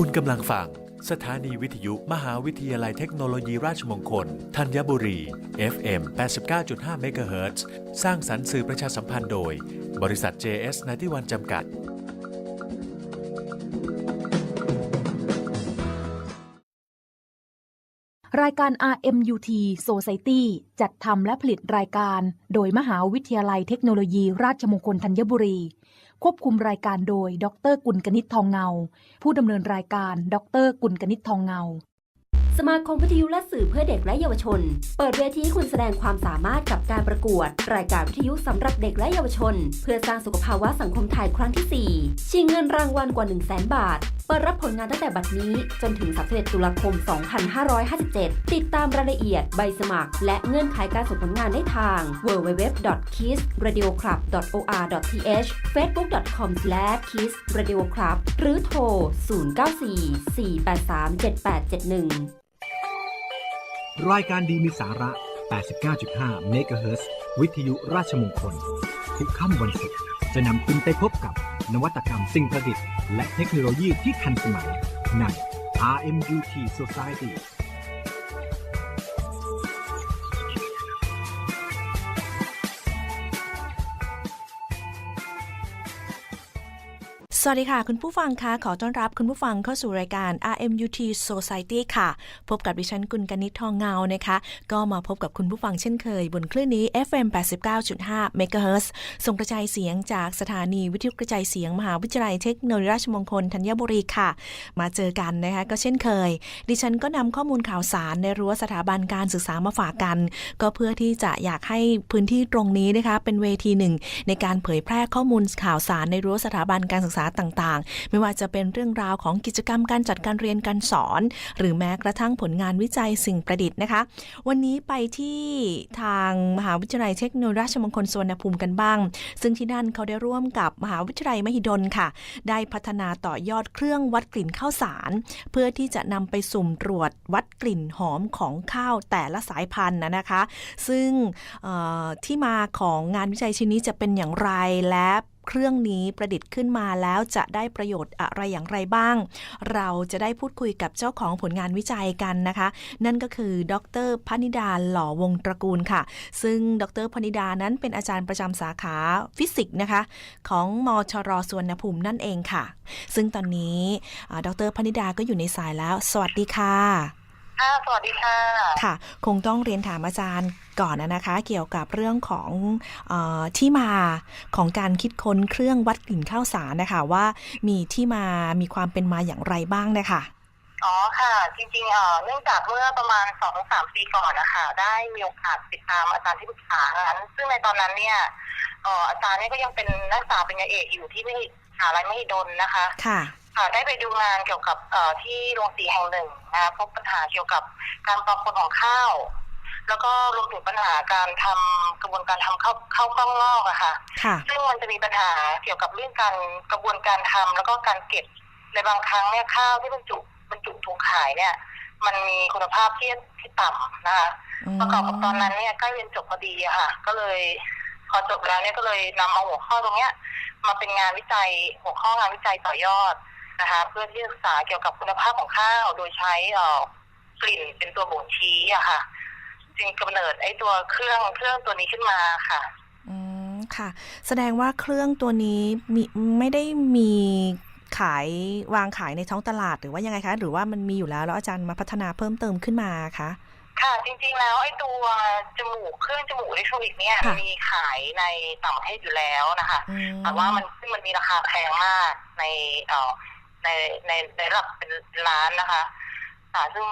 คุณกำลังฟัง สถานีวิทยุมหาวิทยาลัยเทคโนโลยีราชมงคล ธัญบุรี FM 89.5 เมกะเฮิรตซ์สร้างสรรค์สื่อประชาสัมพันธ์โดย บริษัท JS นทิวันจำกัด รายการ RMUT Society จัดทำและผลิตรายการ โดยมหาวิทยาลัยเทคโนโลยีราชมงคลธัญบุรี ควบคุมรายการโดย ดรกุลกนิษฐ์ทองเงา ผู้ดำเนินรายการ ดรกุลกนิษฐ์ทองเงา สมาคมวิทยุและสื่อเพื่อเด็กและเยาวชน เปิดเวทีให้คุณแสดงความสามารถกับการประกวด รายการวิทยุสำหรับเด็กและเยาวชน เพื่อสร้างสุขภาวะสังคมไทยครั้งที่ 4 ชิงเงินรางวัลกว่า 1 0 0 0 0แบาท เปิดรับผลงานตั้งแต่บัดนี้ จนถึง31ตุลาคม 2557 ติดตามรายละเอียดใบสมัคร และเงื่อนไขการส่งผลงานได้ทาง www.kissradioclub.or.th facebook.com/kissradioclub หรือโทร 094 483 7871 รายการดีมีสาระ 89.5เมกะเฮิรตซ์วิทยุราชมงคล ทุกค่ำวันศุกร์ จะนำคุณไปพบกับนวัตกรรมสิ่งประดิษฐ์ และเทคโนโลยีที่ทันสมัยใน RMUT Society สวัสดีค่ะ คุณผู้ฟังคะขอต้อนรับคุณผู้ฟังเข้าสู่รายการ RMUT Society ค่ะ พบกับดิฉันกุลกนิษฐ์ทองเงานะคะ ก็มาพบกับคุณผู้ฟังเช่นเคย บนคลื่นนี้ FM 89.5 MHz ส่งกระจายเสียงจากสถานีวิทยุกระจายเสียง มหาวิทยาลัยเทคโนโลยีราชมงคลธัญบุรีค่ะ มาเจอกันนะคะก็เช่นเคย ดิฉันก็นำข้อมูลข่าวสารในรั้วสถาบันการศึกษามาฝากกัน ก็เพื่อที่จะอยากให้พื้นที่ตรงนี้นะคะเป็นเวทีหนึ่งในการเผยแพร่ข้อมูลข่าวสารในรั้วสถาบันการศึกษาต่างๆ ไม่ว่าจะเป็นเรื่องราวของกิจกรรมการจัดการเรียนการสอน หรือแม้กระทั่งผลงานวิจัยสิ่งประดิษฐ์นะคะ วันนี้ไปที่ทางมหาวิทยาลัยเทคโนโลยีราชมงคลสวนภูมิกันบ้าง ซึ่งที่นั่นเขาได้ร่วมกับมหาวิทยาลัยมหิดลค่ะ ได้พัฒนาต่อยอดเครื่องวัดกลิ่นข้าวสาร เพื่อที่จะนำไปสุ่มตรวจวัดกลิ่นหอมของข้าวแต่ละสายพันธุ์นะคะ ซึ่งที่มาของงานวิจัยชิ้นนี้จะเป็นอย่างไรและ เครื่องนี้ประดิษฐ์ขึ้นมาแล้วจะได้ประโยชน์อะไรอย่างไรบ้าง เราจะได้พูดคุยกับเจ้าของผลงานวิจัยกันนะคะ นั่นก็คือ ดรพนิดาหล่อวงตระกูลค่ะ ซึ่งดรพนิดานั้นเป็นอาจารย์ประจำสาขาฟิสิกส์นะคะ ของมชรสวนภูมินั่นเองค่ะ ซึ่งตอนนี้ดรพนิดาก็อยู่ในสายแล้ว สวัสดีค่ะ ค่ะสวัสดีค่ะค่ะ คงต้องเรียนถามอาจารย์ก่อนนะคะ เกี่ยวกับเรื่องของเออที่มาของการคิดค้นเครื่องวัดกลิ่นข้าวสารนะคะว่ามีที่มามีความเป็นมาอย่างไรบ้างนะคะอ๋อค่ะ จริงๆเอ่อเนื่องจากเมื่อประมาณสองสามปีก่อนนะคะได้มีโอกาสติดตามอาจารย์ที่ปรึกษางานซึ่งในตอนนั้นเนี่ยเอ่ออาจารย์เนี่ยก็ยังเป็นนักศึกษาปริญญาเอกอยู่ที่มหิมหาลัยมหิดลนะคะ ค่ะ ค่ะได้ไปดูงานเกี่ยวกับเอ่อที่โรงสีแห่งหนึ่งนะคะพบปัญหาเกี่ยวกับการปลอมปนของข้าว แล้วก็รวมถึงปัญหาการทำกระบวนการทำข้าวข้าวกล้องงอกอะค่ะ ค่ะ ซึ่งมันจะมีปัญหาเกี่ยวกับเรื่องการกระบวนการทำแล้วก็การเก็บในบางครั้งเนี่ยข้าวที่บรรจุบรรจุถุงขายเนี่ย มันมีคุณภาพที่ที่ต่ำนะคะอืมประกอบกับตอนนั้นเนี่ยใกล้เรียนจบพอดีอะค่ะ ก็เลย พอจบแล้วเนี่ยก็เลยนำเอาหัวข้อตรงเนี้ย มาเป็นงานวิจัยหัวข้องานวิจัยต่อยอด นะคะเพื่อที่จะศึกษาเกี่ยวกับคุณภาพของข้าว โดยใช้เอ่อกลิ่นเป็นตัวบ่งชี้อะค่ะ จึงกำเนิดไอ้ตัวเครื่องเครื่องตัวนี้ขึ้นมาค่ะ อืมค่ะ แสดงว่าเครื่องตัวนี้มีไม่ได้มีขายวางขายในท้องตลาดหรือว่ายังไงคะ หรือว่ามันมีอยู่แล้วแล้วอาจารย์มาพัฒนาเพิ่มเติมขึ้นมาคะค่ะจริงๆแล้วไอ้ตัวจมูกเครื่องจมูกอิเล็กทรอนิกส์เนี่ยค่ะมีขายในต่างประเทศอยู่แล้วนะคะอืมแต่ว่ามันซึ่งมันมีราคาแพงมากในเอ่อ ในในในระดับเป็นล้านนะคะอ่าซึ่ง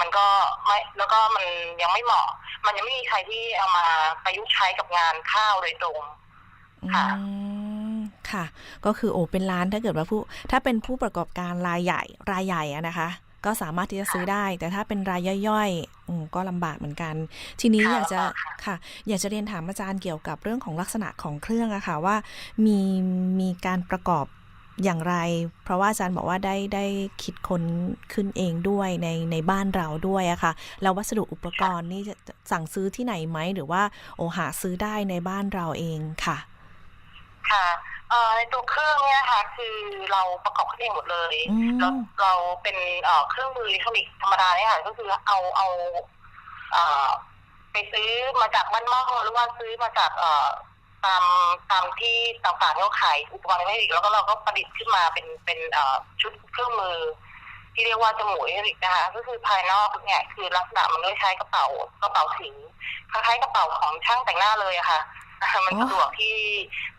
มันก็ไม่แล้วก็มันยังไม่เหมาะ มันยังไม่มีใครที่เอามาประยุกต์ใช้กับงานข้าวโดยตรงค่ะอืมค่ะ ก็คือโอ้เป็นร้านถ้าเกิดว่าผู้ถ้าเป็นผู้ประกอบการรายใหญ่รายใหญ่อะนะคะ ก็สามารถที่จะซื้อได้ แต่ถ้าเป็นรายย่อยๆอืมก็ลำบากเหมือนกัน ทีนี้ค่ะอยากจะลำบากค่ะค่ะ อยากจะเรียนถามอาจารย์เกี่ยวกับเรื่องของลักษณะของเครื่องอะค่ะว่ามีมีการประกอบ อย่างไร เพราะว่าอาจารย์บอกว่าได้ได้คิดค้นขึ้นเองด้วยในในบ้านเราด้วยอะค่ะ แล้ววัสดุอุปกรณ์นี่จะจะสั่งซื้อที่ไหนไหม หรือว่าโอหาซื้อได้ในบ้านเราเองค่ะ ค่ะเอ่อในตัวเครื่องเนี่ยนะคะคือเราประกอบขึ้นเองหมดเลยอืมเราเราเป็นเอ่อเครื่องมืออิเล็กทรอนิกส์ธรรมดาเนี่ยค่ะก็คือเอาเอาเอ่อไปซื้อมาจากบ้านหม้อหรือว่าซื้อมาจากเอ่อ ตามตามที่ต่างๆที่เขาขายอุปกรณ์อิเล็กทรอนิกส์แล้วก็เราก็ประดิษฐ์ขึ้นมาเป็นเป็นเอ่อชุดเครื่องมือ ที่เรียกว่าจมูกอิเล็กทรอนิกส์นะคะก็คือภายนอกเนี่ยคือลักษณะมันก็คล้กระเป๋ากระเป๋าถือคล้ายๆกระเป๋าของช่างแต่งหน้าเลยอะค่ะ มันสะดวกที่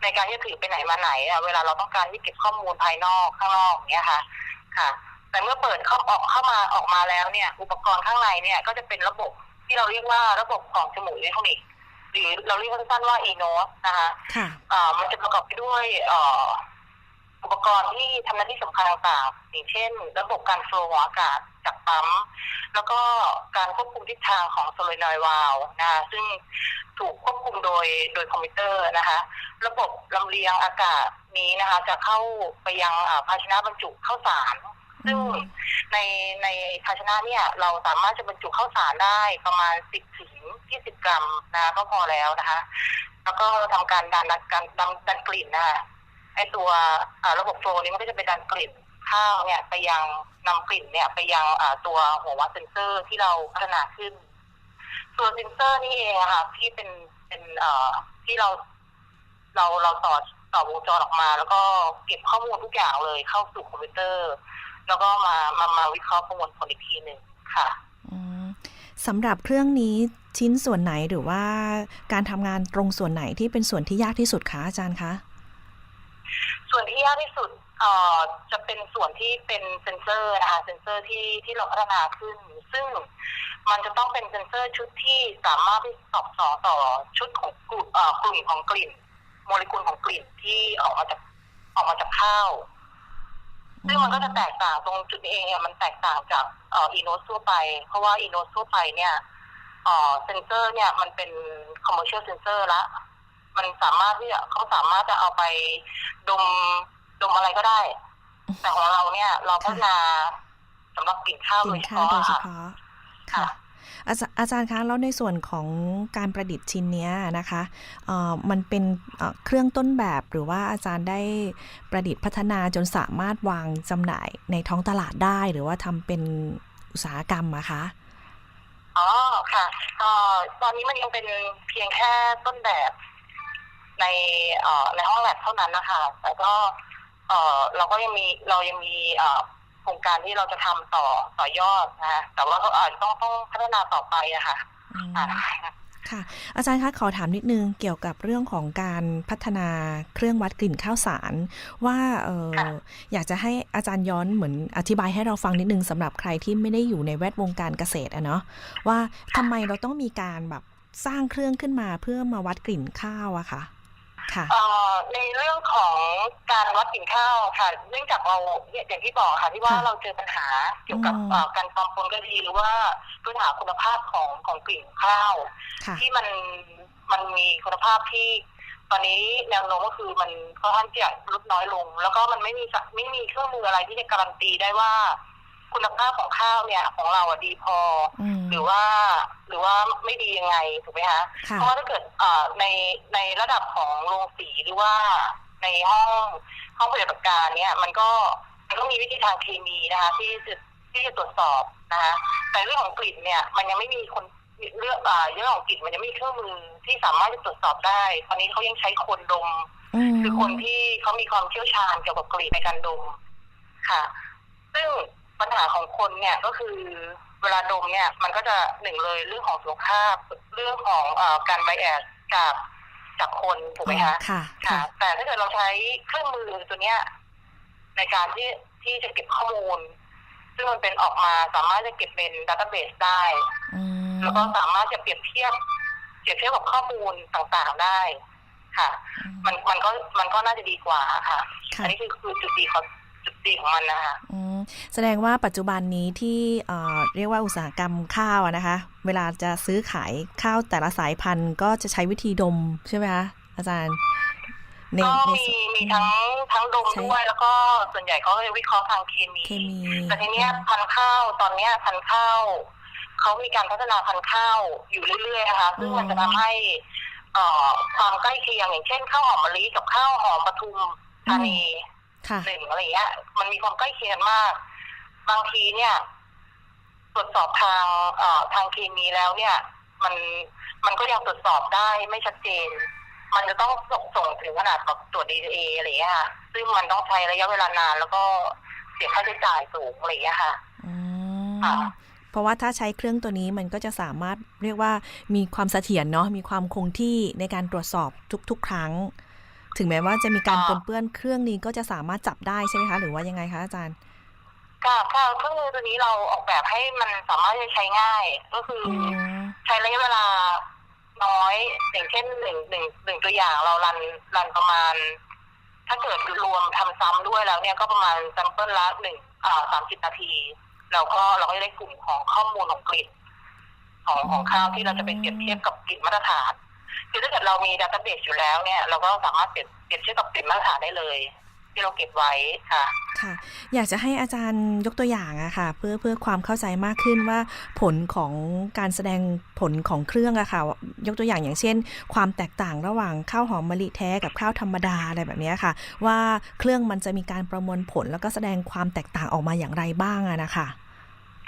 ในการที่จะถือไปไหนมาไหนอะเวลาเราต้องการที่เก็บข้อมูลภายนอกข้างนอกอย่างเงี้ยค่ะค่ะ แต่เมื่อเปิดเข้าออกเข้ามาออกมาแล้วเนี่ย อุปกรณ์ข้างในเนี่ยก็จะเป็นระบบที่เราเรียกว่าระบบของจมูกอิเล็กทรอนิกส์ หรือเราเรียกสั้นๆว่า e-nose นะคะค่ะอ่ามันจะประกอบไปด้วยเอ่ออุปกรณ์ที่ทำหน้าที่สำคัญต่างๆอย่างเช่น ระบบการโฟลว์อากาศจากปั๊ม แล้วก็การควบคุมทิศทางของโซลินอยวาลนะคะซึ่งถูกควบคุมโดยโดยคอมพิวเตอร์นะคะ ระบบลำเลียงอากาศนี้นะคะ จะเข้าไปยังอ่าภาชนะบรรจุข้าวสาร ซึ่งในในภาชนะเนี่ยเราสามารถจะบรรจุข้าวสารได้ประมาณ 10ถึง20 กรัมนะก็พอแล้วนะคะ แล้วก็ทำการดันดันการดันดันกลิ่นนะคะไอตัวระบบโฟล์นี้มันก็จะไปดันกลิ่นข้าวเนี่ยไปยังนำกลิ่นเนี่ยไปยังตัวหัววัดเซนเซอร์ที่เราพัฒนาขึ้น ส่วนเซนเซอร์นี่เองอะค่ะที่เป็นเป็นเอ่อที่เราเราเราต่อต่อวงจรออกมา แล้วก็เก็บข้อมูลทุกอย่างเลยเข้าสู่คอมพิวเตอร์ แล้วก็มามามาวิเคราะห์ประมวลผลอีกทีหนึ่งค่ะอืมสำหรับเครื่องนี้ชิ้นส่วนไหนหรือว่าการทำงานตรงส่วนไหนที่เป็นส่วนที่ยากที่สุดคะอาจารย์คะส่วนที่ยากที่สุดเอ่อจะเป็นส่วนที่เป็นเซนเซอร์นะคะเซนเซอร์ที่ที่เราพัฒนาขึ้น ซึ่งมันจะต้องเป็นเซนเซอร์ชุดที่สามารถที่ตอบสนองต่อชุดของกลุ่มเอ่อกลุ่มของกลิ่น โมเลกุลของกลิ่นที่ออกมาจากออกมาจากข้าว ซึ่งมันก็จะแตกต่างตรงจุดนี้เองเนี่ยมันแตกต่างจากเอ่ออีโนสทั่วไป เพราะว่าอีโนสทั่วไปเนี่ยเอ่อเซนเซอร์เนี่ยมันเป็นคอมเมอร์เชียลเซนเซอร์ละมันสามารถที่จะเขาสามารถจะเอาไปดมดมอะไรก็ได้ แต่ของเราเนี่ย เราพัฒนาสำหรับกลิ่นข้าวกโดลิ่ยนเฉข้าวโดพาะยเฉค่ะพาะค่ะ ค่ะ อาจารย์อาจารย์คะแล้วในส่วนของการประดิษฐ์ชิ้นนี้นะคะมันเป็นเครื่องต้นแบบหรือว่าอาจารย์ได้ประดิษฐ์พัฒนาจนสามารถวางจำหน่ายในท้องตลาดได้ หรือว่าทำเป็นอุตสาหกรรมอะคะอ๋อค่ะออตอนนี้มันยังเป็นเพียงแค่ต้นแบบในออในห้องแลบเท่านั้นนะคะแต่ก็เออเราก็ยังมีเรายังมีเโครงการที่เราจะทำต่อต่อยอดนะคะแต่ว่าก็อาจจะต้องต้องพัฒนาต่อไปอะค่ะอืมอ่าค่ะ อาจารย์คะขอถามนิดนึงเกี่ยวกับเรื่องของการพัฒนาเครื่องวัดกลิ่นข้าวสาร ว่าเออค่ะอยากจะให้อาจารย์ย้อนเหมือนอธิบายให้เราฟังนิดนึงสำหรับใครที่ไม่ได้อยู่ในแวดวงการเกษตรอะเนาะว่าทำไมเราต้องมีการแบบสร้างเครื่องขึ้นมาเพื่อมาวัดกลิ่นข้าวอะคะค่ะเอ่อ ในเรื่องของการวัดกลิ่นข้าวค่ะ เนื่องจากเราเนี่ยอย่างที่บอกค่ะที่ว่าค่ะเราเจอปัญหาเกี่ยวกับอืมเอ่อการปลอมปนก็ดีหรือว่าปัญหาคุณภาพของของกลิ่นข้าวค่ะที่มันมันมีคุณภาพที่ตอนนี้แนวโน้มก็คือมันค่อนข้างจะลดน้อยลง แล้วก็มันไม่มีสะไม่มีเครื่องมืออะไรที่จะการันตีได้ว่า คุณภาพของข้าวเนี่ยของเราอะดีพออืมหรือว่าหรือว่าไม่ดียังไงถูกไหมคะค่ะเพราะว่าถ้าเกิดเอ่อในในระดับของโรงสีหรือว่าในห้องห้องปฏิบัติการเนี่ยมันก็มันก็มีวิธีทางเคมีนะคะ ที่จะที่จะตรวจสอบนะคะแต่เรื่องของกลิ่นเนี่ยมันยังไม่มีคนเรื่องอ่าเรื่องของกลิ่นมันยังไม่มีเครื่องมือที่สามารถจะตรวจสอบได้ตอนนี้เขายังใช้คนดมมคือคนที่เขามีความเชี่ยวชาญเกี่ยวกับกลิ่นในการดมค่ะ ซึ่ง ปัญหาของคนเนี่ยก็คือเวลาดมเนี่ยมันก็จะหนึ่งเลยเรื่องของสุขภาพเรื่องของเออการไบแอสจากจากคนถูกไหมคะค่ะค่ะ ค่ะ แต่ถ้าเกิดเราใช้เครื่องมือตัวเนี้ย ในการที่ที่จะเก็บข้อมูล ซึ่งมันเป็นออกมาสามารถจะเก็บเป็นดัตเตอร์เบสได้อืมแล้วก็สามารถจะเปรียบเทียบเปรียบเทียบกับข้อมูลต่างๆได้ค่ะ มันมันก็มันก็น่าจะดีกว่าค่ะค่ะอันนี้คือคือจุดดีของ จุดดีของมันนะคะอืมแสดงว่าปัจจุบันนี้ที่เอ่อเรียกว่าอุตสาหกรรมข้าวอะนะคะ เวลาจะซื้อขายข้าวแต่ละสายพันธุ์ก็จะใช้วิธีดมใช่ไหมคะอาจารย์ในก็ในมีมีทั้งทั้งดมใช้ด้วย แล้วก็ส่วนใหญ่เขาจะวิเคราะห์ทางเคมี เคมีแต่ทีเนี้ยพันธุ์ข้าวตอนเนี้ยพันธุ์ข้าวเขามีการพัฒนาพันธุ์ข้าวอยู่เรื่อยๆนะคะซึ่งมันจะทำให้เอ่อความใกล้เคียงอย่างเช่นข้าวหอมมะลิกับข้าวหอมปทุมธานีค่ะ หนึ่งอะไรเงี้ย มันมีความใกล้เคียงมาก บางทีเนี่ย ตรวจสอบทางเอ่อทางเคมีแล้วเนี่ย มันมันก็ยังตรวจสอบได้ไม่ชัดเจน มันจะต้องส่งส่งถึงขนาดกับตรวจดีเออะไรเงี้ยค่ะ ซึ่งมันต้องใช้ระยะเวลานาน แล้วก็เสียค่าใช้จ่ายสูงอะไรเงี้ยค่ะอืค่ะมเพราะว่าถ้าใช้เครื่องตัวนี้มันก็จะสามารถเรียกว่ามีความเสถียรเนาะมีความคงที่ในการตรวจสอบทุก ๆ ครั้ง ถึงแม้ว่าจะมีการปนเปื้อนเครื่องนี้ก็จะสามารถจับได้ใช่ไหมคะ หรือว่ายังไงคะอาจารย์ค่ะค่ะเครื่องมือตัวนี้เราออกแบบให้มันสามารถจะใช้ง่าย ก็คืออือมใช้ระยะเวลาน้อย อย่างเช่นหนึ่งหนึ่งหนึ่งตัวอย่างเรารันรันประมาณ ถ้าเกิดรวมทำซ้ำด้วยแล้วเนี่ยก็ประมาณซัมเปิลละหนึ่งอ่าสามสิบนาทีเราก็เราก็จะได้กลุ่มของข้อมูลของกลิ่นของของข้าวที่เราจะไปเปรียบเทียบกับกลิ่นมาตรฐาน คือถ้าเกิดเรามีดัตเตอร์เบสอยู่แล้วเนี่ย เราก็สามารถเปรียบเปรียบเทียบกับกลิ่นมาตรฐานได้เลย ที่เราเก็บไว้ค่ะ ค่ะ อยากจะให้อาจารย์ยกตัวอย่างอะค่ะ เพื่อเพื่อความเข้าใจมากขึ้นว่าผลของการแสดงผลของเครื่องอะค่ะ ยกตัวอย่างอย่างเช่น ความแตกต่างระหว่างข้าวหอมมะลิแท้กับข้าวธรรมดาอะไรแบบเนี้ยค่ะ ว่าเครื่องมันจะมีการประมวลผลแล้วก็แสดงความแตกต่างออกมาอย่างไรบ้างอะนะคะ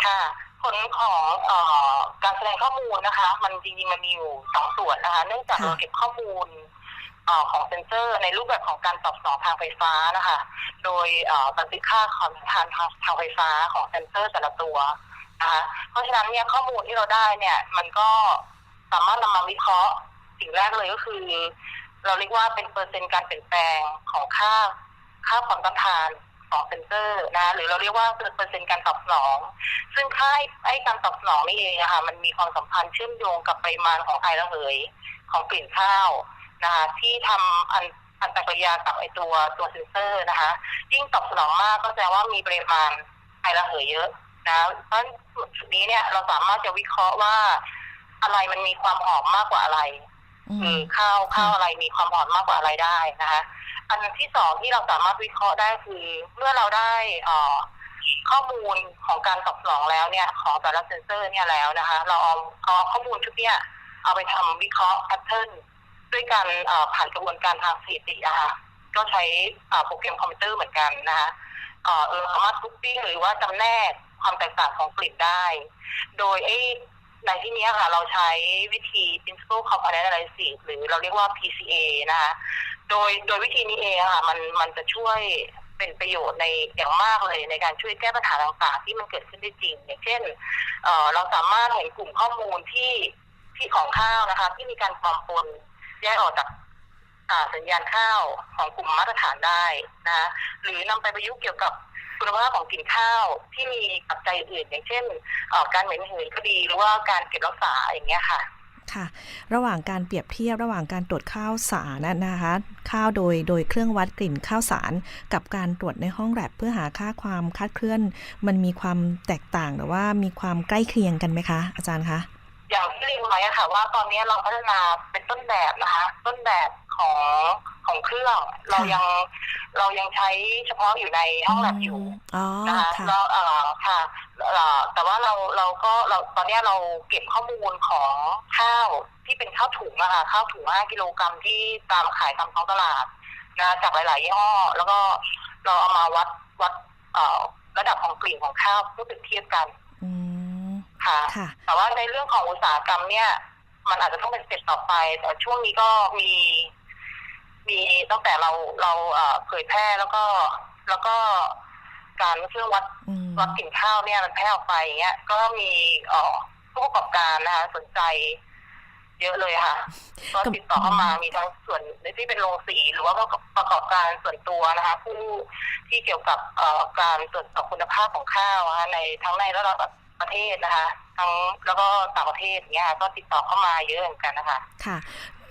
ค่ะ ผลของเอ่อการแสดงข้อมูลนะคะ มันจริงๆมันมีอยู่สองส่วนนะคะ เนื่องจากค่ะเราเก็บข้อมูลเอ่อของเซนเซอร์ในรูปแบบของการตอบสนองทางไฟฟ้านะคะ โดยเอ่อบันทึกค่าความต้านทานทางทางไฟฟ้าของเซนเซอร์แต่ละตัวนะคะเพราะฉะนั้นเนี่ยข้อมูลที่เราได้เนี่ย มันก็สามารถนำมาวิเคราะห์สิ่งแรกเลยก็คือ เราเรียกว่าเป็นเปอร์เซ็นต์การเปลี่ยนแปลงของค่าค่าความต้านทานข องเซนเซอร์นะหรือเราเรียกว่าเปอร์เซ็นต์การตอบสนอง ซึ่งค่าไอ้ไอ้การตอบสนองนี่เองอะค่ะมันมีความสัมพันธ์เชื่อมโยงกับปริมาณของไอระเหยของกลิ่นข้าวนะคะที่ทำอันอันตรกิริยากับไอตัวตัวเซนเซอร์นะคะ ยิ่งตอบสนองมากก็แสดงว่ามีปริมาณไอระเหยเยอะนะเพราะฉะนั้นจุดนี้เนี่ยเราสามารถจะวิเคราะห์ว่าอะไรมันมีความหอมมากกว่าอะไรอืคือมข้าวค่ะข้าวอะไรมีความอ่อนมากกว่าอะไรได้นะคะ อันที่สองที่เราสามารถวิเคราะห์ได้คือ เมื่อเราได้ข้อมูลของการตอบสนองแล้วเนี่ย ของแต่ละเซนเซอร์เนี่ยแล้วนะคะ เราเอาเอาข้อมูลชุดเนี้ยเอาไปทำวิเคราะห์แพทเทิร์นด้วยการผ่านกระบวนการทางสถิติอะค่ะก็ใช้โปรแกรมคอมพิวเตอร์เหมือนกันนะคะเออเราสามารถทุกปิ้งหรือว่าจำแนกความแตกต่างของกลิ่นได้ โดยไอ้ในที่นี้ค่ะ เราใช้วิธี principal component analysis หรือเราเรียกว่า PCA นะคะ โดยโดยวิธีนี้เองอะค่ะมันมันจะช่วยเป็นประโยชน์ในอย่างมากเลยในการช่วยแก้ปัญหาต่างๆ ที่มันเกิดขึ้นได้จริง อย่างเช่นเอ่อเราสามารถเห็นกลุ่มข้อมูลที่ที่ของข้าวนะคะ ที่มีการปลอมปนแยกออกจากอ่าสัญญาณข้าวของกลุ่มมาตรฐานได้นะหรือนำไปประยุกต์เกี่ยวกับคุณภาพของกลิ่นข้าวที่มีปัจจัยอื่น อย่างเช่นเอ่อการเหม็นหืนก็ดีหรือว่าการเก็บรักษาอย่างเงี้ยค่ะ ค่ะ ระหว่างการเปรียบเทียบระหว่างการตรวจข้าวสารนะนะคะข้าวโดยโดยเครื่องวัดกลิ่นข้าวสาร กับการตรวจในห้องแลบเพื่อหาค่าความคาดเคลื่อน มันมีความแตกต่างหรือว่ามีความใกล้เคียงกันไหมคะ อาจารย์คะอย่างที่เรียนไว้ค่ะว่าตอนนี้เราพัฒนาเป็นต้นแบบนะคะ ต้นแบบของ ของเครื่อง เรายังเรายังใช้เฉพาะอยู่ในห้องแลบอยู่อ๋อนะคะค่ะแล้วเอ่อค่ะเอ่อแต่ว่าเราเราก็เราตอนนี้เราเก็บข้อมูลของข้าวที่เป็นข้าวถุงอะค่ะข้าวถุง5กิโลกรัมที่ตามขายตามท้องตลาดนะจากหลาย ๆ ยี่ห้อ แล้วก็เราเอามาวัดวัดเอ่อระดับของกลิ่นของข้าวเพื่อเปรียบเทียบกันอืมค่ะค่ะ แต่ว่าในเรื่องของอุตสาหกรรมเนี่ย มันอาจจะต้องเป็นสเต็ปต่อไป แต่ช่วงนี้ก็มี มีตั้งแต่เราเราเอ่อเผยแพร่แล้วก็แล้วก็การเครื่องวัดอืมวัดกลิ่นข้าวเนี่ยมันแพร่ออกไปอย่างเงี้ย ก็มีเอ่อผู้ประกอบการนะคะสนใจ เยอะเลยค่ะก็ติดต่อเข้ามามีทั้งส่วนที่เป็นโรงสีหรือว่าประกอบการส่วนตัวนะคะ ผู้ที่เกี่ยวกับเอ่อการตรวจสอบคุณภาพของข้าวนะคะในทั้งในระดับประเทศนะคะ ทั้งแล้วก็ต่างประเทศอย่างเงี้ยก็ติดต่อเข้ามาเยอะเหมือนกันนะคะ ค่ะ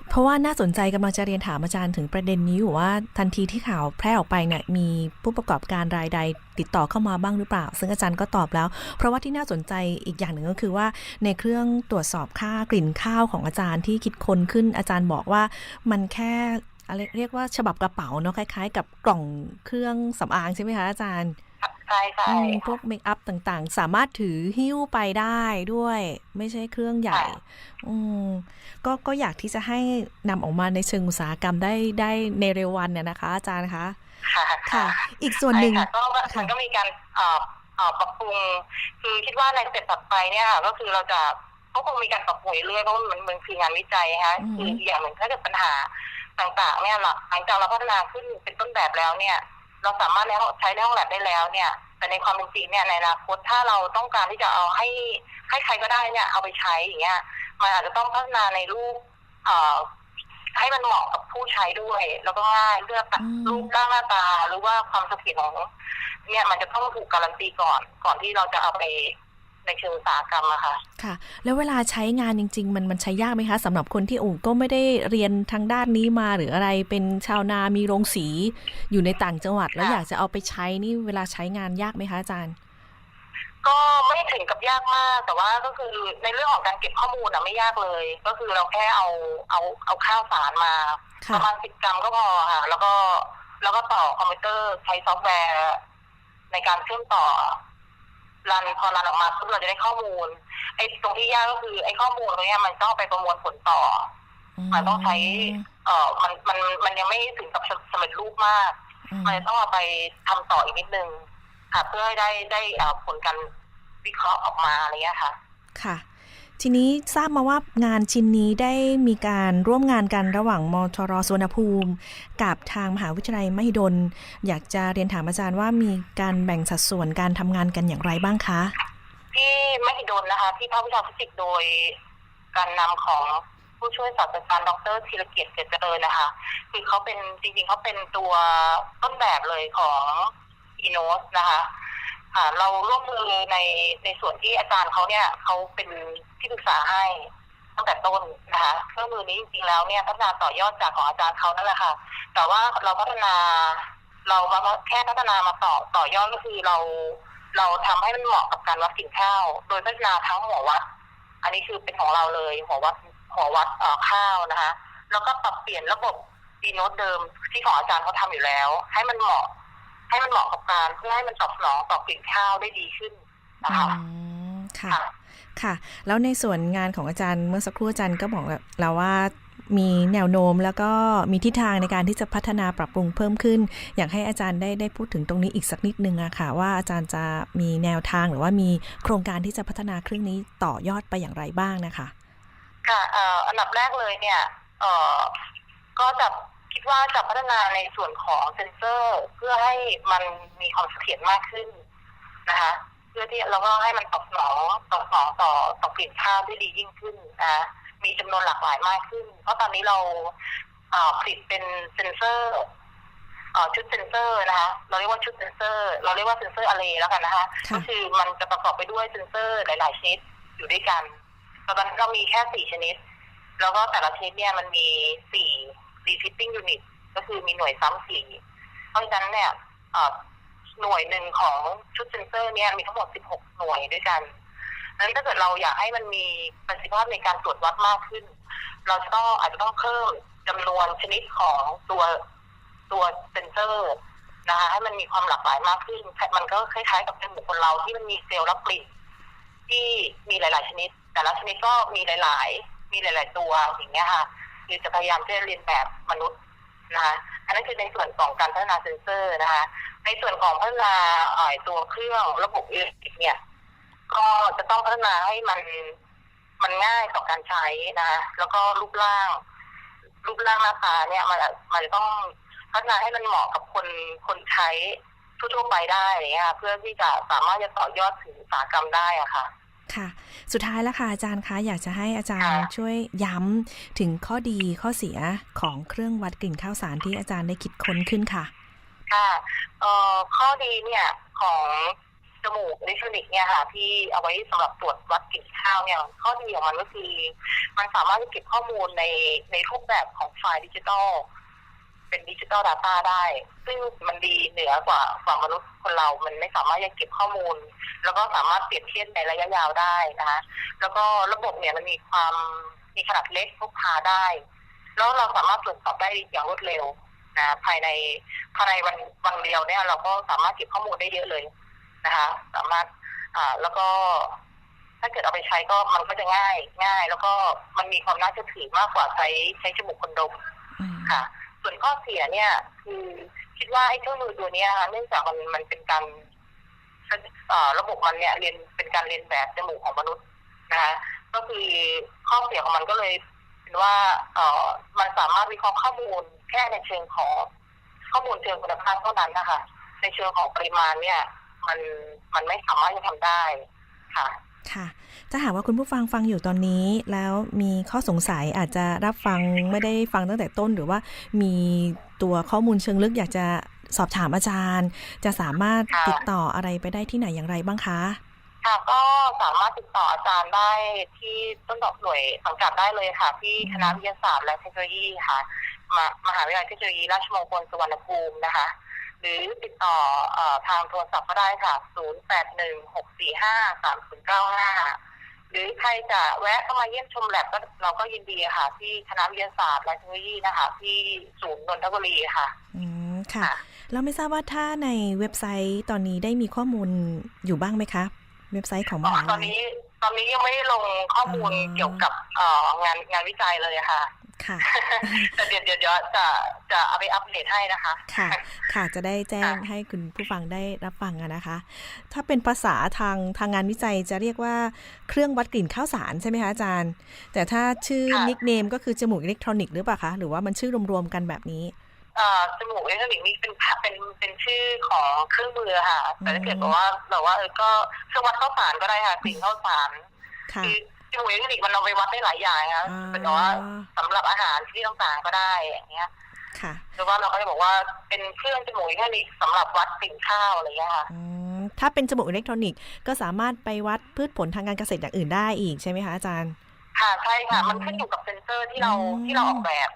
เพราะว่าน่าสนใจกำลังจะเรียนถามอาจารย์ถึงประเด็นนี้อยู่ว่าทันทีที่ข่าวแพร่ออกไปเนี่ยมีผู้ประกอบการรายใดติดต่อเข้ามาบ้างหรือเปล่า ซึ่งอาจารย์ก็ตอบแล้ว เพราะว่าที่น่าสนใจอีกอย่างหนึ่งก็คือว่า ในเครื่องตรวจสอบค่ากลิ่นข้าวของอาจารย์ที่คิดค้นขึ้นอาจารย์บอกว่ามันแค่อะไรเรียกว่าฉบับกระเป๋าเนาะคล้าย ๆ กับกล่องเครื่องสำอางใช่ไหมคะอาจารย์ ใช่ใช่อืมพวกเมคอัพต่างๆ สามารถถือหิ้วไปได้ด้วย ไม่ใช่เครื่องใหญ่ อืมก็ก็อยากที่จะให้นำออกมาในเชิงอุตสาหกรรมได้ได้ในเร็ววันเนี่ยนะคะ อาจารย์คะค่ะค่ะ อีกส่วนหนึ่งใช่ค่ะก็มันค่ะก็มีการเอ่อเอ่อปรับปรุงคือคิดว่าในสเต็ปถัดไปเนี่ยค่ะก็คือเราจะก็คงมีการปรับปรุงเรื่อยๆเพราะว่ามันมันคืองานวิจัยฮะคืออีกอย่างหนึ่งถ้าเกิดปัญหาต่างๆ เนี่ยหลังหลังจากเราพัฒนาขึ้นเป็นต้นแบบแล้วเนี่ย เราสามารถในห้องใช้ในห้องแลบได้แล้วเนี่ย แต่ในความเป็นจริงเนี่ยในอนาคตถ้าเราต้องการที่จะเอาให้ให้ใครก็ได้เนี่ยเอาไปใช้อย่างเงี้ยมันอาจจะต้องพัฒนาในรูปเอ่อให้มันเหมาะกับผู้ใช้ด้วย แล้วก็ง่ายเลือกอืมรูปร่างหน้าตาหรือว่าความเสถียรของเนี่ยมันจะต้องถูกการันตีก่อน ก่อนที่เราจะเอาไป ในเชิงอุตสาหกรรมอะค่ะ ค่ะ แล้วเวลาใช้งานจริง ๆ มันมันใช้ยากไหมคะสำหรับคนที่อูก็ไม่ได้เรียนทางด้านนี้มาหรืออะไรเป็นชาวนามีโรงสีอยู่ในต่างจังหวัด แล้วค่ะอยากจะเอาไปใช้นี่เวลาใช้งานยากไหมคะอาจารย์ ก็ไม่ถึงกับยากมาก แต่ว่าก็คือในเรื่องของการเก็บข้อมูลอะไม่ยากเลย ก็คือเราแค่เอาเอาเอาข้าวสารมาค่ะประมาณสิบกรัมก็พอค่ะ แล้วก็แล้วก็ต่อคอมพิวเตอร์ใช้ซอฟต์แวร์ ในการเชื่อมต่อ รันพอรันออกมาปุ๊บเราจะได้ข้อมูลไอ้ตรงที่ยากก็คือไอ้ข้อมูลตรงเนี้ยมันต้องเอาไปประมวลผลต่อ มันต้องใช้ เอ่อมันมันมันยังไม่ถึงกับสำเร็จรูปมากอืมมันจะต้องเอาไปทำต่ออีกนิดนึงค่ะเพื่อให้ได้ได้เอ่อผลการวิเคราะห์ออกมาอะไรเงี้ยค่ะ ค่ะ ทีนี้ทราบมาว่างานชิ้นนี้ได้มีการร่วมงานกันระหว่างมทรสวนภูมิ กับทางมหาวิทยาลัยมหิดล อยากจะเรียนถามอาจารย์ว่ามีการแบ่งสัดส่วนการทำงานกันอย่างไรบ้างคะ ที่มหิดลนะคะ ที่ภาควิชาฟิสิกส์โดยการนำของผู้ช่วยศาสตราจารย์ดรธีรเกียรติเกษเจริญนะคะคือเขาเป็นจริงๆเขาเป็นตัวต้นแบบเลยของอีโนสนะคะ เราร่วมมือในในส่วนที่อาจารย์เขาเนี่ยเขาเป็นที่ปรึกษาให้ตั้งแต่ต้นนะคะเครื่องมือนี้จริงๆแล้วเนี่ยพัฒนาต่อยอดจากของอาจารย์เขานั่นแหละค่ะ แต่ว่าเราพัฒนาเราแค่พัฒนามาต่อต่อยอดก็คือเราเราทำให้มันเหมาะกับการวัดกิ่งข้าว โดยพัฒนาทั้งหัววัด อันนี้คือเป็นของเราเลยหัววัดหัววัดเอ่อข้าวนะคะ แล้วก็ปรับเปลี่ยนระบบดีโนตเดิมที่ของอาจารย์เขาทำอยู่แล้ว ให้มันเหมาะ ให้มันเหมาะกับการเพื่อให้มันตอบสนองต่อกลิ่นข้าวได้ดีขึ้นนะคะอืมค่ะค่ะ ค่ะ แล้วในส่วนงานของอาจารย์เมื่อสักครู่อาจารย์ก็บอกเราว่ามีแนวโน้มแล้วก็มีทิศทางในการที่จะพัฒนาปรับปรุงเพิ่มขึ้น อยากให้อาจารย์ได้ได้พูดถึงตรงนี้อีกสักนิดนึงอะค่ะ ว่าอาจารย์จะมีแนวทางหรือว่ามีโครงการที่จะพัฒนาเครื่องนี้ต่อยอดไปอย่างไรบ้างนะคะ ค่ะเอ่ออันดับแรกเลยเนี่ยเอ่อก็จะ คิดว่าจะพัฒนาในส่วนของเซ็นเซอร์ เพื่อให้มันมีความเสถียรมากขึ้นนะคะเพื่อที่แล้วก็ให้มันตอบสนองตอบสนองต่อต่อกลิ่นข้าวได้ดียิ่งขึ้นนะมีจำนวนหลากหลายมากขึ้น เพราะตอนนี้เราผลิตเป็นเซ็นเซอร์ชุดเซนเซอร์นะคะเราเรียกว่าชุดเซนเซอร์ เราเรียกว่าเซนเซอร์อะเลแล้วกันนะคะก็คือมันจะประกอบไปด้วยเซนเซอร์หลาย ๆ ชนิดอยู่ด้วยกันตอนนั้นเรามีแค่สี่ชนิด แล้วก็แต่ละชนิดเนี่ยมันมีสี่ repeating unit ก็คือมีหน่วยซ้ำสี เพราะฉะนั้นเนี่ยหน่วยหนึ่งของชุดเซนเซอร์เนี่ยมีทั้งหมด 16 หน่วยด้วยกันดังนั้นถ้าเกิดเราอยากให้มันมีประสิทธิภาพในการตรวจวัดมากขึ้น เราจะต้องอาจจะต้องเพิ่มจำนวนชนิดของตัวตัวเซนเซอร์นะคะให้มันมีความหลากหลายมากขึ้น มันก็คล้ายๆกับเป็นบุคคลเราที่มันมีเซลล์รับกลิ่นที่มีหลาย ๆ ชนิด แต่ละชนิดก็มีหลาย ๆ มีหลาย ๆ ตัวอย่างเงี้ยค่ะ คือจะพยายามที่จะเรียนแบบมนุษย์นะคะอันนั้นคือในส่วนของการพัฒนาเซนเซอร์นะคะ ในส่วนของพัฒนาเอ่อตัวเครื่องระบบอิเล็กทริกเนี่ย ก็จะต้องพัฒนาให้มันมันง่ายต่อการใช้นะแล้วก็รูปร่าง รูปร่างหน้าตาเนี่ยมันมันจะต้องพัฒนาให้มันเหมาะกับคนคนใช้ทั่วๆไปได้เงี้ยเพื่อที่จะสามารถจะต่อยอดถึงอุตสาหกรรมได้อะค่ะ ค่ะ สุดท้ายแล้วค่ะอาจารย์คะอยากจะให้อาจารย์ค่ะช่วยย้ำถึงข้อดีข้อเสียของเครื่องวัดกลิ่นข้าวสารที่อาจารย์ได้คิดค้นขึ้นค่ะค่ะเอ่อข้อดีเนี่ยของจมูกอิเล็กทรอนิกส์เนี่ยค่ะที่เอาไว้สำหรับตรวจวัดกลิ่นข้าวเนี่ยข้อดีของมันก็คือ มันสามารถจะเก็บข้อมูลในในรูปแบบของไฟล์ดิจิตอล เป็นดิจิตอลดาต้าได้ ซึ่งมันดีเหนือกว่ากว่ามนุษย์คนเรา มันไม่สามารถจะเก็บข้อมูล แล้วก็สามารถเปรียบเทียบในระยะยาวได้นะคะแล้วก็ระบบเนี่ยมันมีความมีขนาดเล็กพกพาได้ แล้วเราสามารถตรวจสอบได้อย่างรวดเร็วนะภายในภายในวันวันเดียวเนี่ยเราก็สามารถเก็บข้อมูลได้เยอะเลยนะคะ สามารถอ่าแล้วก็ถ้าเกิดเอาไปใช้ก็มันก็จะง่ายง่าย แล้วก็มันมีความน่าเชื่อถือมากกว่าใช้ใช้จมูกคนดมค่ะ ส่วนข้อเสียเนี่ย คือคิดว่าไอ้เครื่องมือตัวนี้ค่ะเนื่องจากมันมันเป็นการเอ่อระบบมันเนี่ยเรียนเป็นการเรียนแบบจมูกของมนุษย์นะคะก็คือข้อเสียของมันก็เลยเป็นว่าเอ่อมันสามารถวิเคราะห์ข้อมูลแค่ในเชิงของข้อมูลเชิงคุณภาพเท่านั้นนะคะในเชิงของปริมาณเนี่ย มันมันไม่สามารถจะทำได้ค่ะ ค่ะ ถ้าหากว่าคุณผู้ฟังฟังอยู่ตอนนี้ แล้วมีข้อสงสัยอาจจะรับฟังไม่ได้ฟังตั้งแต่ต้น หรือว่ามีตัวข้อมูลเชิงลึกอยากจะสอบถามอาจารย์ จะสามารถค่ะติดต่ออะไรไปได้ที่ไหนอย่างไรบ้างคะค่ะก็สามารถติดต่ออาจารย์ได้ที่ต้นดอกหน่วยสังกัดได้เลยค่ะ ที่คณะวิทยาศาสตร์และเทคโนโลยีค่ะมามหาวิทยาลัยเทคโนโลยีราชมงคลสุวรรณภูมินะคะ หรือติดต่อเอ่อทางโทรศัพท์ก็ได้ค่ะ 0816453095 หรือใครจะแวะเข้ามาเยี่ยมชมแลบก็เราก็ยินดีค่ะ ที่คณะวิทยาศาสตร์และเทคโนโลยีนะคะ ที่ศูนย์นนทบุรีค่ะ อืม ค่ะแล้วไม่ทราบว่าถ้าในเว็บไซต์ตอนนี้ได้มีข้อมูลอยู่บ้างไหมคะ เว็บไซต์ของมอ๋อหาตลัอนยนี้ ตอนนี้ยังไม่ได้ลงข้อมูลอ่าเกี่ยวกับเอ่องานงานวิจัยเลยค่ะ ค่ะ แต่เดี๋ยวเดี๋ยวเดี๋ยวจะจะเอาไปอัปเดตให้นะคะ ค่ะ ค่ะ จะได้แจ้งค่ะให้คุณผู้ฟังได้รับฟังอะนะคะ ถ้าเป็นภาษาทางทางงานวิจัยจะเรียกว่าเครื่องวัดกลิ่นข้าวสารใช่ไหมคะอาจารย์ แต่ถ้าชื่อนิกเนมก็คือจมูกอิเล็กทรอนิกส์หรือเปล่าคะ หรือว่ามันชื่อรวมๆกันแบบนี้เอ่อ จมูกอิเล็กทรอนิกส์นี่เป็นเป็นเป็นชื่อของเครื่องมือค่ะ แต่ถ้าเกิดอืมแบบว่าแบบว่าเออก็เครื่องวัดข้าวสารก็ได้ค่ะกลิ่นข้าวสารค่ะคือจมูกอิเล็กทรอนิกส์มันเอาไปวัดได้หลายอย่างนะอ่าเป็นแบบว่าสำหรับอาหารที่ต่างๆก็ได้อย่างเงี้ยค่ะหรือว่าเราก็จะบอกว่าเป็นเครื่องจมูกอิเล็กทรอนิกส์สำหรับวัดกลิ่นข้าวอะไรเงี้ยค่ะอืมถ้าเป็นจมูกอิเล็กทรอนิกส์ก็สามารถไปวัดพืชผลทางการเกษตรอย่างอื่นได้อีกใช่ไหมคะอาจารย์ ค่ะใช่ค่ะอืมมันขึ้นอยู่กับเซนเซอร์ที่เราอืมที่เราออกแบบ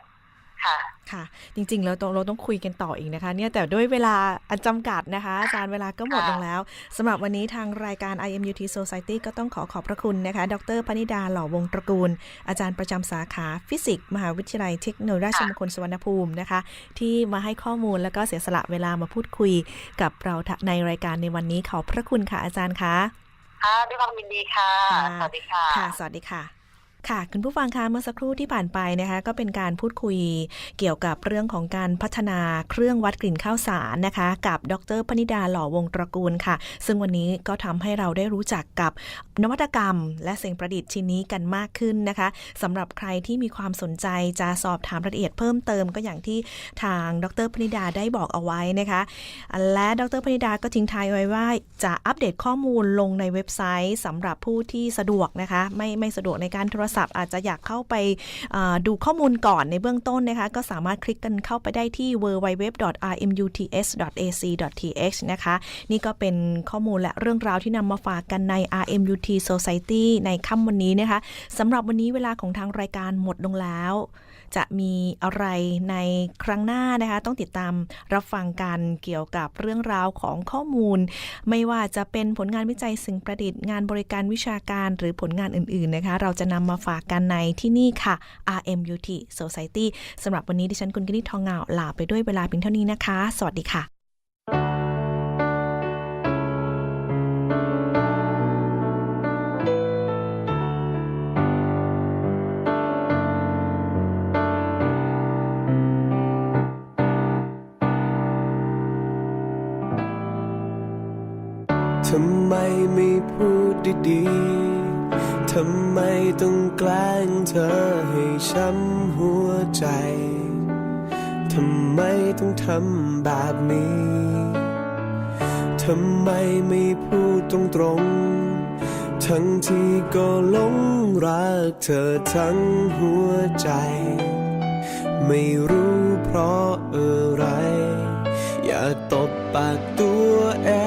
ค่ะค่ะ จริงๆเราต้องเราต้องคุยกันต่ออีกนะคะ เนี่ยแต่ด้วยเวลาอันจำกัดนะคะ อาจารย์เวลาก็หมดลงแล้วสำหรับวันนี้ทางรายการ IMUT Society ก็ต้องขอขอบพระคุณนะคะ ดรพนิดาหล่อวงตระกูล อาจารย์ประจำสาขาฟิสิกส์มหาวิทยาลัยเทคโนโลยีราชมงคลสุวรรณภูมินะคะ ที่มาให้ข้อมูลแล้วก็เสียสละเวลามาพูดคุยกับเราในรายการในวันนี้ขอบพระคุณค่ะอาจารย์คะค่ะด้วยความยินดีค่ะค่ะสวัสดีค่ะค่ะ สวัสดีค่ะ ค่ะคุณผู้ฟังคะเมื่อสักครู่ที่ผ่านไปนะคะก็เป็นการพูดคุยเกี่ยวกับเรื่องของการพัฒนาเครื่องวัดกลิ่นข้าวสารนะคะ กับดรพนิดาหล่อวงตระกูลค่ะ ซึ่งวันนี้ก็ทำให้เราได้รู้จักกับนวัตกรรม และสิ่งประดิษฐ์ชิ้นนี้กันมากขึ้นนะคะสำหรับใครที่มีความสนใจจะสอบถามรายละเอียดเพิ่มเติมก็อย่างที่ทางดรพนิดาได้บอกเอาไว้นะคะ และดรพนิดาก็ทิ้งท้ายไว้ว่า จะอัปเดตข้อมูลลงในเว็บไซต์สำหรับผู้ที่สะดวกนะคะ ไม่ไม่สะดวกในการโทรศัพท์อาจจะอยากเข้าไปดูข้อมูลก่อนในเบื้องต้นนะคะ ก็สามารถคลิกกันเข้าไปได้ที่ www.rmuts.ac.th นะคะ นี่ก็เป็นข้อมูลและเรื่องราวที่นำมาฝากกันใน RMUT Society ในค่ำวันนี้นะคะสำหรับวันนี้เวลาของทางรายการหมดลงแล้ว จะมีอะไรในครั้งหน้านะคะ ต้องติดตามรับฟังกันเกี่ยวกับเรื่องราวของข้อมูล ไม่ว่าจะเป็นผลงานวิจัยสิ่งประดิษฐ์งานบริการวิชาการหรือผลงานอื่น ๆนะคะ เราจะนำมาฝากกันในที่นี่ค่ะ RMUT Society สำหรับวันนี้ดิฉันคุณกนิษฐ์ทองเงาลาไปด้วยเวลาเพียงเท่านี้นะคะ สวัสดีค่ะ ไมไม่พูดดีๆ ทำไมต้องแกล้งเธอให้ช้ำหัวใจ ทำไมต้องทำแบบนี้ ทำไมไม่พูดตรงๆ ทั้งที่ก็หลงรักเธอทั้งหัวใจ ไม่รู้เพราะอะไร อย่าตบปากตัวเอง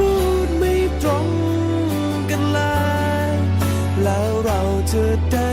ูดไม่ เร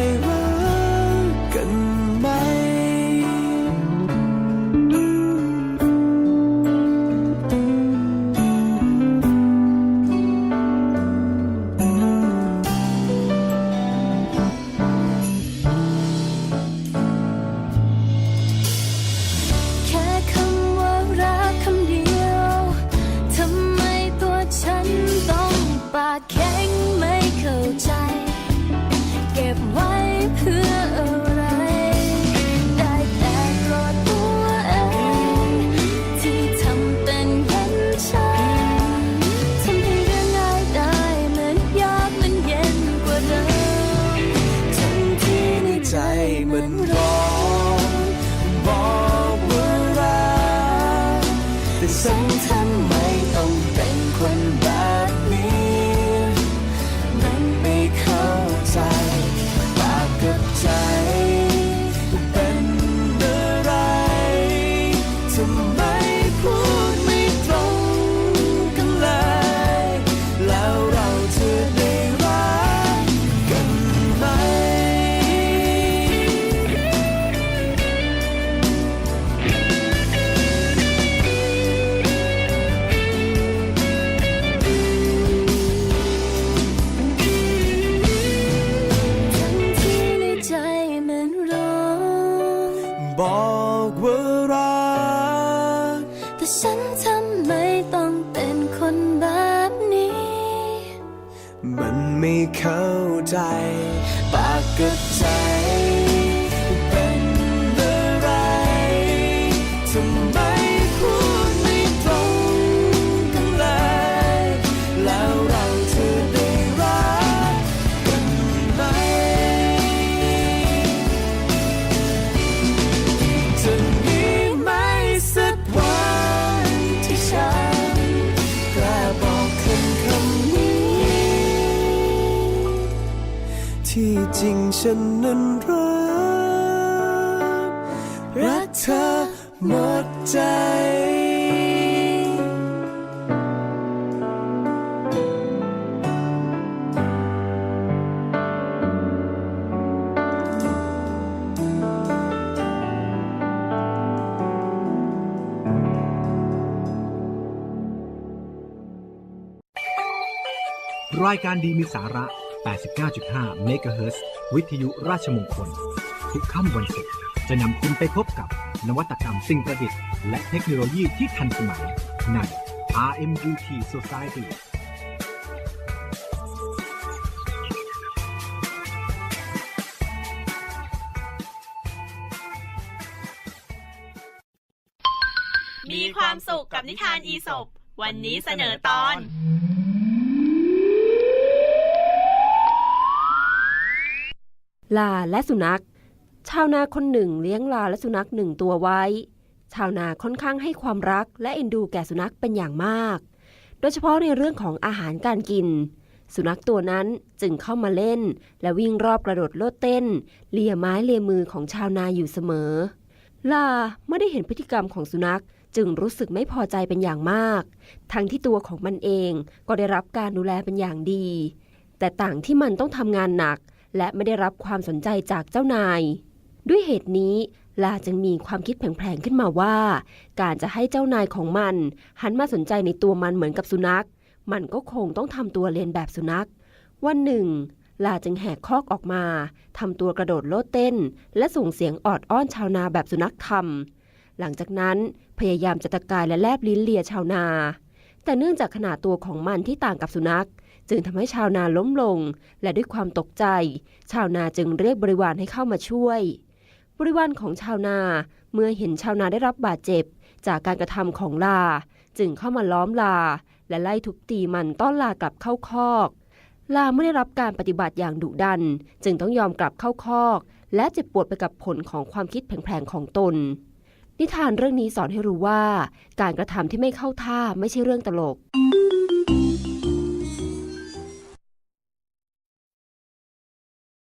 จริงฉันนั้นรัก รักเธอหมดใจรายการดีมีสาระ 89.5 เมกะเฮิรตซ์วิทยุราชมงคล ทุกค่ำวันศุกร์จะนำคุณไปพบกับนวัตกรรมสิ่งประดิษฐ์ และเทคโนโลยีที่ทันสมัย ใน RMUT Society มีความสุขกับนิทานอีสบวันนี้เสนอตอน ลาและสุนัข ชาวนาคนหนึ่งเลี้ยงลาและสุนัขหนึ่งตัวไว้ ชาวนาค่อนข้างให้ความรักและเอ็นดูแก่สุนัขเป็นอย่างมาก โดยเฉพาะในเรื่องของอาหารการกิน สุนัขตัวนั้นจึงเข้ามาเล่น และวิ่งรอบกระโดดโลดเต้น เลียไม้เลียมือของชาวนาอยู่เสมอ ลาเมื่อได้เห็นพฤติกรรมของสุนัขจึงรู้สึกไม่พอใจเป็นอย่างมาก ทั้งที่ตัวของมันเองก็ได้รับการดูแลเป็นอย่างดี แต่ต่างที่มันต้องทำงานหนัก และไม่ได้รับความสนใจจากเจ้านาย ด้วยเหตุนี้ลาจึงมีความคิดแผลงๆขึ้นมาว่า การจะให้เจ้านายของมัน หันมาสนใจในตัวมันเหมือนกับสุนัข มันก็คงต้องทำตัวเลียนแบบสุนัข วันหนึ่ง ลาจึงแหกคอกออกมาทำตัวกระโดดโลดเต้น และส่งเสียงออดอ้อนชาวนาแบบสุนัขทำหลังจากนั้นพยายามจะตะกายและแลบลิ้นเลียชาวนา แต่เนื่องจากขนาดตัวของมันที่ต่างกับสุนัข จึงทำให้ชาวนาล้มลง และด้วยความตกใจ ชาวนาจึงเรียกบริวารให้เข้ามาช่วย บริวารของชาวนาเมื่อเห็นชาวนาได้รับบาดเจ็บ จากการกระทำของลา จึงเข้ามาล้อมลา และไล่ทุบตีมันต้อนลากลับเข้าคอก ลาไม่ได้รับการปฏิบัติอย่างดุดัน จึงต้องยอมกลับเข้าคอก และเจ็บปวดไปกับผลของความคิดแผลงๆของตน นิทานเรื่องนี้สอนให้รู้ว่า การกระทำที่ไม่เข้าท่าไม่ใช่เรื่องตลก